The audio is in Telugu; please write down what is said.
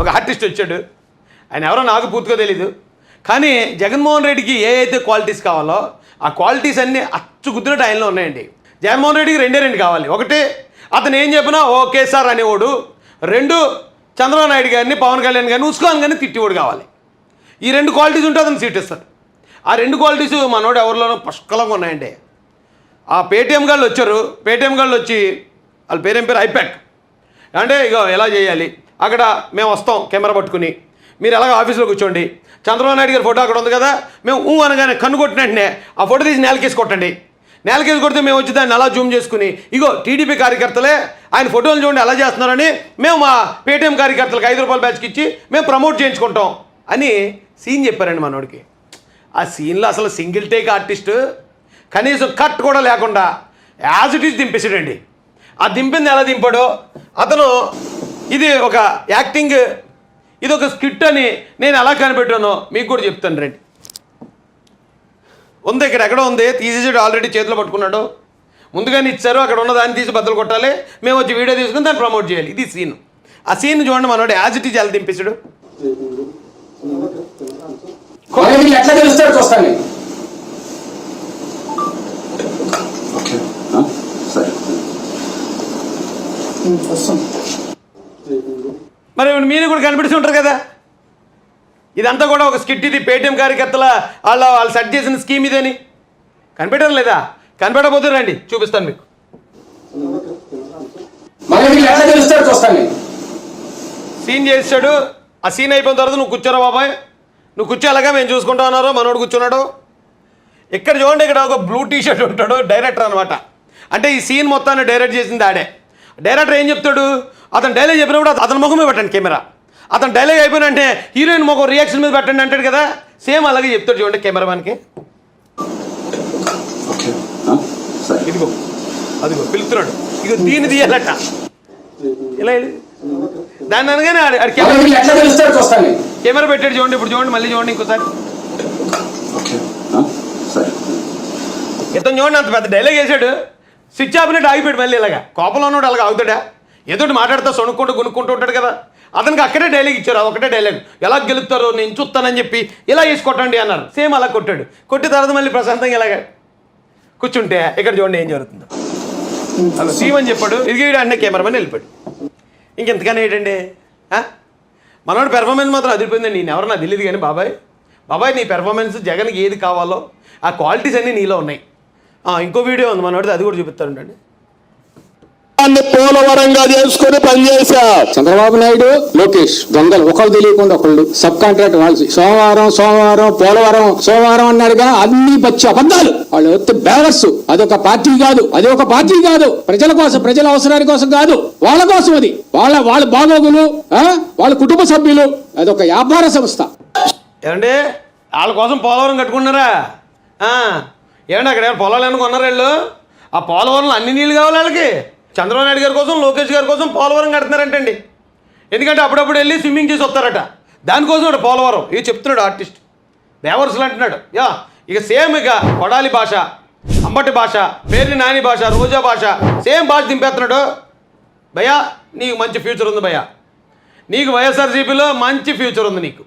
ఒక ఆర్టిస్ట్ వచ్చాడు. ఆయన ఎవరో నాకు పూర్తిగా తెలీదు. కానీ జగన్మోహన్ రెడ్డికి ఏ అయితే క్వాలిటీస్ కావాలో ఆ క్వాలిటీస్ అన్నీ అచ్చు గుద్దినట్టు ఆయనలో ఉన్నాయండి. జగన్మోహన్ రెడ్డికి రెండే రెండు కావాలి. ఒకటి అతను ఏం చెప్పినా ఓకే సార్ అనేవాడు. రెండు చంద్రబాబు నాయుడు గారిని పవన్ కళ్యాణ్ గారిని ఉస్కాన్ గారిని తిట్టివాడు కావాలి. ఈ రెండు క్వాలిటీస్ ఉంటే అతను సీట్ ఇస్తారు ఆ రెండు క్వాలిటీస్ మనోడు ఎవరిలోనూ పుష్కలంగా ఉన్నాయండి. ఆ పేటీఎం గాళ్ళు వచ్చారు. పేటీఎం గాళ్ళు వచ్చి వాళ్ళ పేరేం పేరు? ఐప్యాక్ అంటే ఇక ఎలా చేయాలి? అక్కడ మేము వస్తాం కెమెరా పట్టుకుని. మీరు ఎలాగ ఆఫీస్లో కూర్చోండి. చంద్రబాబు నాయుడు గారి ఫోటో అక్కడ ఉంది కదా మేము ఊ అనగానే కన్ను కొట్టిన వెంటనే ఆ ఫోటో తీసి నేలకేసి కొట్టండి. నేలకేసి కొడితే మేము వచ్చి దాన్ని అలా జూమ్ చేసుకుని ఇగో టీడీపీ కార్యకర్తలే ఆయన ఫోటోలు చూడండి ఎలా చేస్తున్నారని మేము మా పేటీఎం కార్యకర్తలకు ఐదు రూపాయల బ్యాచ్కి ఇచ్చి మేము ప్రమోట్ చేయించుకుంటాం అని సీన్ చెప్పారండి మనోడికి. ఆ సీన్లో అసలు సింగిల్ టేక్ ఆర్టిస్ట్ కనీసం కట్ కూడా లేకుండా యాజ్ ఇట్ ఈస్ దింపేసాడండి ఆ దింపింది ఎలా దింపాడో అతను ఇది ఒక యాక్టింగ్ ఇది ఒక స్కిట్ అని నేను ఎలా కనిపెట్టానో మీకు కూడా చెప్తాను రండి. ఉంది ఇక్కడ ఎక్కడ ఉంది. తీసేసాడు ఆల్రెడీ చేతిలో పట్టుకున్నాడు. ముందుగానే ఇచ్చారు అక్కడ ఉన్న దాన్ని తీసి బద్దలు కొట్టాలి. మేము వచ్చి వీడియో తీసుకుని దాన్ని ప్రమోట్ చేయాలి. ఇది సీన్ ఆ సీన్ చూడండి మనోడు యాజ్ ఇట్ ఈజ్ ఎలా వీళ్ళు ఎట్లా తెలుస్తాడు చూస్తాను? సరే. మరి మీరు కూడా కనిపిస్తూ ఉంటారు కదా. ఇదంతా కూడా ఒక స్కిట్ ఇది పేటీఎం కార్యకర్తల వాళ్ళ వాళ్ళు సెట్ చేసిన స్కీమ్ ఇదని. కనిపెట్టడం లేదా? కనిపెట్టబోతే రండి చూపిస్తాను మీకు. సీన్ చేసాడు ఆ సీన్ అయిపోయిన తర్వాత నువ్వు కూర్చోరా బాబాయ్. నువ్వు కూర్చోలాగా మేము చూసుకుంటా ఉన్నారో? మనోడు కూర్చున్నాడు. ఇక్కడ చూడండి ఇక్కడ ఒక బ్లూ టీ షర్ట్ ఉంటాడు డైరెక్టర్ అనమాట అంటే ఈ సీన్ మొత్తాన్ని డైరెక్ట్ చేసింది ఆడే. డైరెక్టర్ ఏం చెప్తాడు? అతను డైలాగ్ చెప్పినప్పుడు అతని ముఖమే పెట్టండి కెమెరా అతను డైలాగ్ అయిపోయిన అంటే హీరోయిన్ ముఖం రియాక్షన్ మీద పెట్టండి అంటాడు కదా? సేమ్ అలాగే చెప్తాడు చూడండి? సరే. ఇదిగో. అదిగో పిలుస్తున్నాడు. ఇగో దీన్ని తీయాలట. ఇలా. దాన్ని అనగానే కెమెరా పెట్టాడు చూడండి ఇప్పుడు చూడండి మళ్ళీ చూడండి ఇంకోసారి. ఇతను చూడండి అంత పెద్ద డైలాగ్ వేసాడు స్విచ్ ఆపినట్టు ఆగిపోయాడు మళ్ళీ ఇలాగా. కోపంలో ఉన్నాడు అలాగా ఆగుతాడా? ఏదో ఒకటి సొనుక్కుంటూ గునుక్కుంటూ ఉంటాడు కదా. అతనికి అక్కడే డైలాగ్ ఇచ్చారు అది ఒకటే డైలాగ్ ఎలా గెలుస్తారో నేను చూస్తానని చెప్పి ఇలా వేసి కొట్టండి అన్నారు. సేమ్ అలా కొట్టాడు. కొట్టిన తర్వాత మళ్ళీ ప్రశాంతంగా ఇలాగా కూర్చుంటే ఇక్కడ చూడండి ఏం జరుగుతుందో. అలా సీమ్ అని చెప్పాడు ఇది అంటే కెమెరామెన్ వెళ్ళిపోయాడు. ఇంకెంతగానే ఏంటండి? మనోడు పెర్ఫార్మెన్స్ మాత్రం అదిరిపోయిందండి నేను ఎవరన్నా తెలియదు కానీ బాబాయ్. బాబాయ్ నీ పెర్ఫార్మెన్స్ జగన్కి ఏది కావాలో ఆ క్వాలిటీస్ అన్నీ నీలో ఉన్నాయి. ఇంకో వీడియో ఉంది మనోడిది అది కూడా చూపిస్తారు ఉండండి. పోలవరంగా చేసుకుని పనిచేశా. చంద్రబాబు నాయుడు లోకేష్ దొంగలు ఒకళ్ళు తెలియకుండా ఒకళ్ళు సబ్ కాంట్రాక్ట్ వాళ్ళు సోమవారం సోమవారం పోలవరం సోమవారం అన్నాడుగా అన్ని పచ్చి అబద్ధాలు. వాళ్ళు బేవర్స్. అదొక పార్టీ కాదు అది ఒక పార్టీ కాదు. ప్రజల కోసం ప్రజల అవసరాని కోసం కాదు వాళ్ళ కోసం అది. వాళ్ళ వాళ్ళ బాగోగులు ఆ? వాళ్ళ కుటుంబ సభ్యులు అదొక వ్యాపార సంస్థ. ఏమండి? వాళ్ళ కోసం పోలవరం కట్టుకున్నారా? ఆ, ఏమండి అక్కడ ఏమైనా పొలాలు ఏమైనా కొన్నారా వీళ్ళు? ఆ పోలవరంలో అన్ని నీళ్ళు కావాలి వాళ్ళకి. చంద్రబాబు నాయుడు గారి కోసం లోకేష్ గారి కోసం పోలవరం కడుతున్నారంటండి. ఎందుకంటే అప్పుడప్పుడు వెళ్ళి స్విమ్మింగ్ చేసి వస్తారట. దానికోసం ఇక్కడ పోలవరం. ఇది చెప్తున్నాడు ఆర్టిస్ట్. బేవర్స్లు అంటున్నాడు. యా ఇక సేమ్ ఇక కొడాలి భాష అంబటి భాష పేర్ని నాని భాష రోజా భాష సేమ్ భాష దింపేస్తున్నాడు. భయ్యా నీకు మంచి ఫ్యూచర్ ఉంది భయ్యా. నీకు వైఎస్ఆర్సీపీలో మంచి ఫ్యూచర్ ఉంది నీకు.